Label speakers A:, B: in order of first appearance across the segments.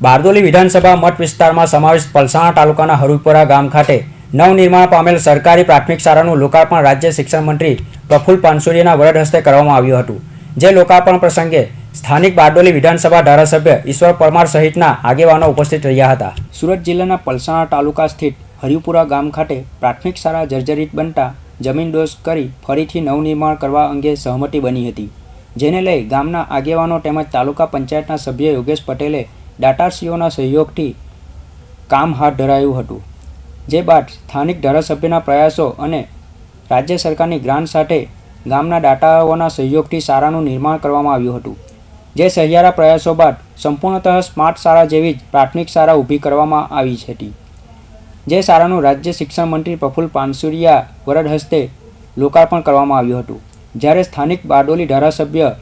A: બારડોલી વિધાનસભા મત વિસ્તારમાં સમાવિષ્ટ પલસાણા તાલુકાના હરુપરા ગામ ખાતે નવનિર્માણ પામેલ સરકારી પ્રાથમિક શાળાનું લોકાર્પણ રાજ્ય શિક્ષણ મંત્રી પ્રફુલ પાનસુરીના વરદ હસ્તે કરવામાં આવ્યું હતું. જે લોકાર્પણ પ્રસંગે સ્થાનિક બારડોલી વિધાનસભા ધારાસભ્ય ઈશ્વર પરમાર સહિતના આગેવાનો ઉપસ્થિત રહ્યા હતા. સુરત જિલ્લાના પલસાણા તાલુકા સ્થિત હરિપુરા ગામ ખાતે પ્રાથમિક શાળા જર્જરિત બનતા જમીન દોષ કરી ફરીથી નવનિર્માણ કરવા અંગે સહમતિ બની હતી. જેને લઈ ગામના આગેવાનો તેમજ તાલુકા પંચાયતના સભ્ય યોગેશ પટેલે દાતાશ્રીઓના સહયોગથી કામ હાથ ધરાયું હતું. જે બાદ સ્થાનિક ધારાસભ્યના પ્રયાસો અને રાજ્ય સરકારની ગ્રાન્ટ સાથે ગામના ડાટાઓના સહયોગથી શાળાનું નિર્માણ કરવામાં આવ્યું હતું. જે સહિયારા પ્રયાસો બાદ સંપૂર્ણતઃ સ્માર્ટ શાળા જેવી જ પ્રાથમિક શાળા ઊભી કરવામાં આવી હતી. જે શાળાનું રાજ્ય શિક્ષણ મંત્રી પ્રફુલ પાનસુરિયા વરદ હસ્તે લોકાર્પણ કરવામાં આવ્યું હતું. જ્યારે સ્થાનિક બારડોલી ધારાસભ્ય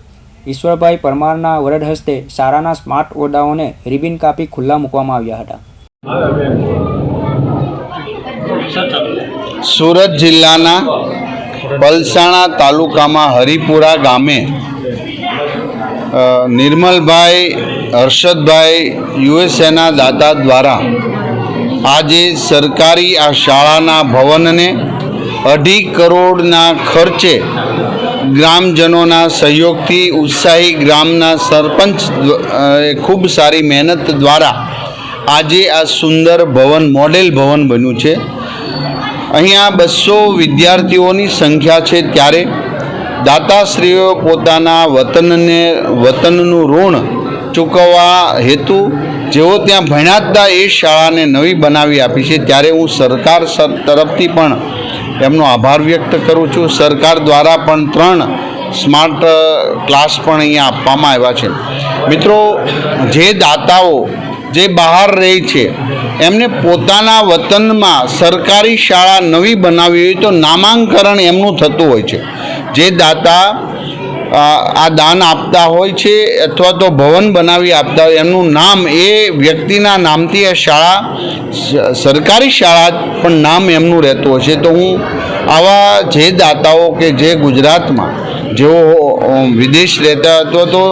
A: ઈશ્વરભાઈ પરમારના વરદ હસ્તે શાળાના સ્માર્ટ ઓરડાઓને રિબિન કાપી ખુલ્લા મૂકવામાં આવ્યા હતા.
B: સુરત જિલ્લાના પલસાણા તાલુકામાં હરિપુરા ગામે નિર્મલભાઈ, હર્ષદભાઈ, યુએસએના દાતા દ્વારા આજે સરકારી આ શાળાના ભવનને અઢી કરોડના ખર્ચે ગ્રામજનોના સહયોગથી ઉત્સાહી ગ્રામના સરપંચ ખૂબ સારી મહેનત દ્વારા આજે આ સુંદર ભવન, મોડેલ ભવન બન્યું છે. અહીંયા બસો વિદ્યાર્થીઓની સંખ્યા છે ત્યારે. દાતાશ્રીઓ પોતાના વતનને, વતનનું ઋણ ચૂકવવા હેતુ જેઓ ત્યાં ભણ્યા હતા એ શાળાને નવી બનાવી આપી છે. ત્યારે હું સરકાર તરફથી પણ એમનો આભાર વ્યક્ત કરું છું. સરકાર દ્વારા પણ ત્રણ સ્માર્ટ ક્લાસ પણ અહીંયા આપવામાં આવ્યા છે. મિત્રો, જે દાતાઓ જે બહાર રહે છે, એમને પોતાના વતનમાં સરકારી શાળા નવી બનાવી હોય તો નામાંકરણ એમનું થતું હોય છે. જે દાતા આ દાન આપતા હોય છે અથવા તો ભવન બનાવી આપતા હોય, એમનું નામ એ વ્યક્તિના નામથી આ શાળા સરકારી શાળા પણ નામ એમનું રહેતું હશે તો હું આવા જે દાતાઓ કે જે ગુજરાતમાં જેઓ વિદેશ રહેતા અથવા તો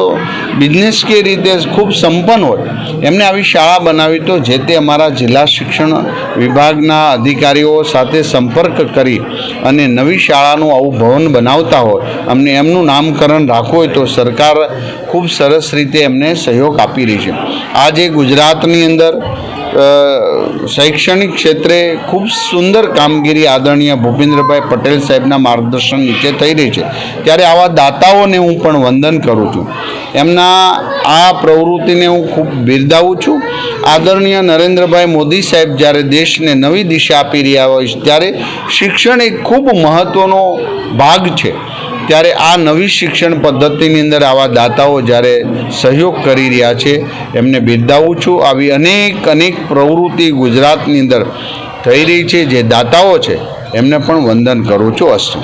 B: બિઝનેસ કે રીતે ખૂબ સંપન્ન હોય, એમને આવી શાળા બનાવી તો જે તે અમારા જિલ્લા શિક્ષણ વિભાગના અધિકારીઓ સાથે સંપર્ક કરી અને નવી શાળાનું આવું ભવન બનાવતા હોય, અમને એમનું નામકરણ રાખવું હોય તો સરકાર ખૂબ સરસ રીતે એમને સહયોગ આપી રહી છે. આજે ગુજરાતની અંદર શૈક્ષણિક ક્ષેત્રે ખૂબ સુંદર કામગીરી આદરણીય ભૂપેન્દ્રભાઈ પટેલ સાહેબના માર્ગદર્શન નીચે થઈ રહી છે. ત્યારે આવા દાતાઓને હું પણ વંદન કરું છું. એમના આ પ્રવૃત્તિને હું ખૂબ બિરદાવું છું. આદરણીય નરેન્દ્રભાઈ મોદી સાહેબ જ્યારે દેશને નવી દિશા આપી રહ્યા હોય ત્યારે શિક્ષણ એક ખૂબ મહત્ત્વનો ભાગ છે. ત્યારે આ નવી શિક્ષણ પદ્ધતિની અંદર આવા દાતાઓ જ્યારે સહયોગ કરી રહ્યા છે, એમને બિરદાવું છું. આવી અનેક અનેક પ્રવૃત્તિ ગુજરાતની અંદર થઈ રહી છે, જે દાતાઓ છે, એમને પણ વંદન કરું છું અસ્તુ.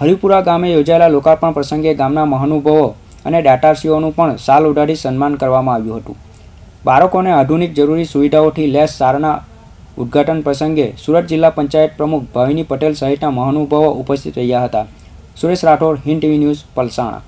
A: હરિપુરા ગામે યોજાયેલા લોકાર્પણ પ્રસંગે ગામના મહાનુભાવો અને દાતાશ્રીઓનું પણ સાલ ઉડાડી સન્માન કરવામાં આવ્યું હતું. બાળકોને આધુનિક જરૂરી સુવિધાઓથી લેસ સારના ઉદ્ઘાટન પ્રસંગે સુરત જિલ્લા પંચાયત પ્રમુખ ભાવિની પટેલ સહિતના મહાનુભાવો ઉપસ્થિત રહ્યા હતા. Suresh Rathod Hind TV news Palsana.